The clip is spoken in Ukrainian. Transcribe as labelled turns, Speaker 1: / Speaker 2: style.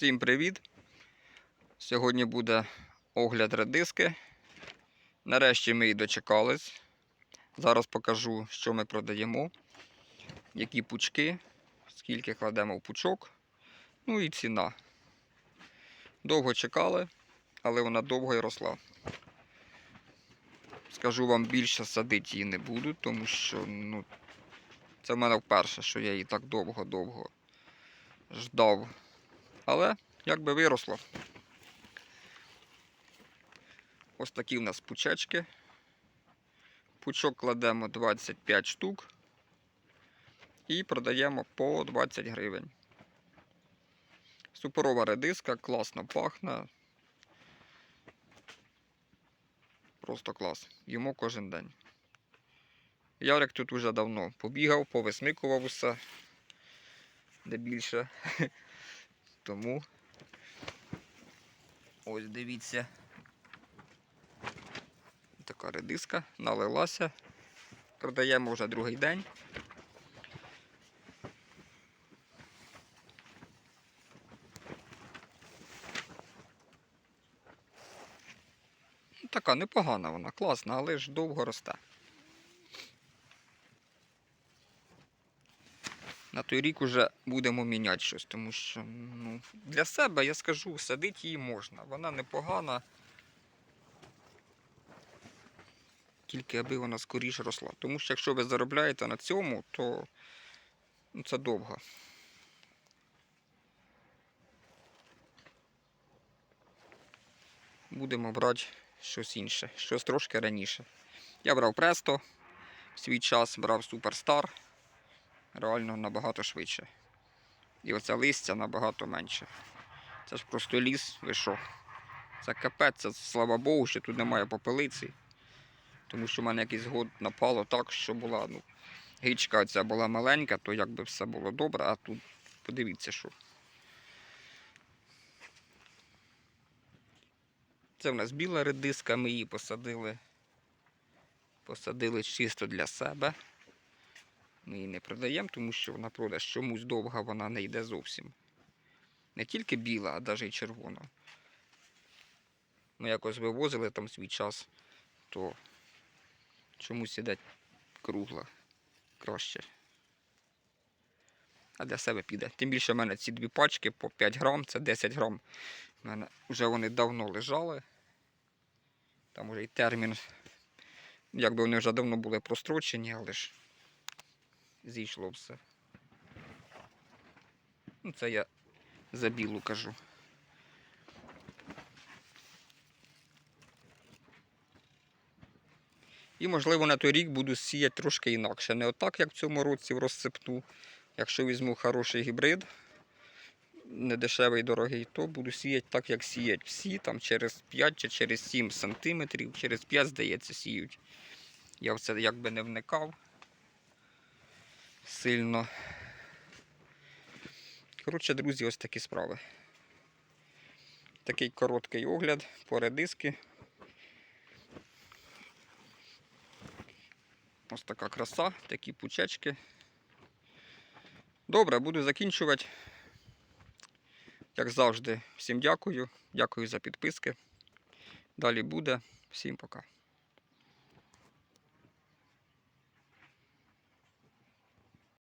Speaker 1: Всім привіт! Сьогодні буде огляд редиски. Нарешті ми і дочекались. Зараз покажу, що ми продаємо, які пучки, скільки кладемо в пучок, ну і ціна. Довго чекали, але вона довго і росла. Скажу вам більше садити її не буду, тому що ну, це в мене вперше, що я її так довго-довго ждав. Але як би виросло. Ось такі в нас пучечки. Пучок кладемо 25 штук і продаємо по 20 гривень. Супорова редиска, класно пахне. Просто клас. Їмо кожен день. Ярик тут уже давно побігав, повисмикував усе, де більше. Тому ось дивіться. Така редиска налилася. Продаємо вже другий день. Така непогана вона, класна, але ж довго росте. На той рік уже будемо міняти щось, тому що ну, для себе я скажу, садити її можна. Вона непогана. Тільки аби вона скоріше росла. Тому що якщо ви заробляєте на цьому, то ну, це довго. Будемо брати щось інше, щось трошки раніше. Я брав Престо в свій час, брав Суперстар реально набагато швидше. І оце листя набагато менше. Це ж просто ліс, ви що? Це капець, це слава Богу, що тут немає попелиці. Тому що в мене якийсь год напало так, що була, ну, гічка ця була маленька, то якби все було добре, а тут подивіться, що. Це в нас біла редиска, ми її посадили. Посадили чисто для себе. Ми її не продаємо, тому що вона продаж чомусь довга вона не йде зовсім. Не тільки біла, а навіть і червона. Ми якось вивозили там свій час, то чомусь іде кругла краще. А для себе піде. Тим більше в мене ці дві пачки по 5 грам, це 10 грам. У мене вже вони давно лежали. Там вже і термін. Якби вони вже давно були прострочені, але ж зійшло все. Ну, це я за білу кажу. І, можливо, на той рік буду сіяти трошки інакше. Не отак, як в цьому році в розсипну. Якщо візьму хороший гібрид, не дешевий дорогий, то буду сіяти так, як сіять всі, там через 5 чи через 7 сантиметрів, через 5, здається, сіють. Я в це якби не вникав сильно. Коротше, друзі, ось такі справи. Такий короткий огляд по редиски. Ось така краса, такі пучечки. Добре, буду закінчувати. Як завжди, всім дякую. Дякую за підписки. Далі буде. Всім пока.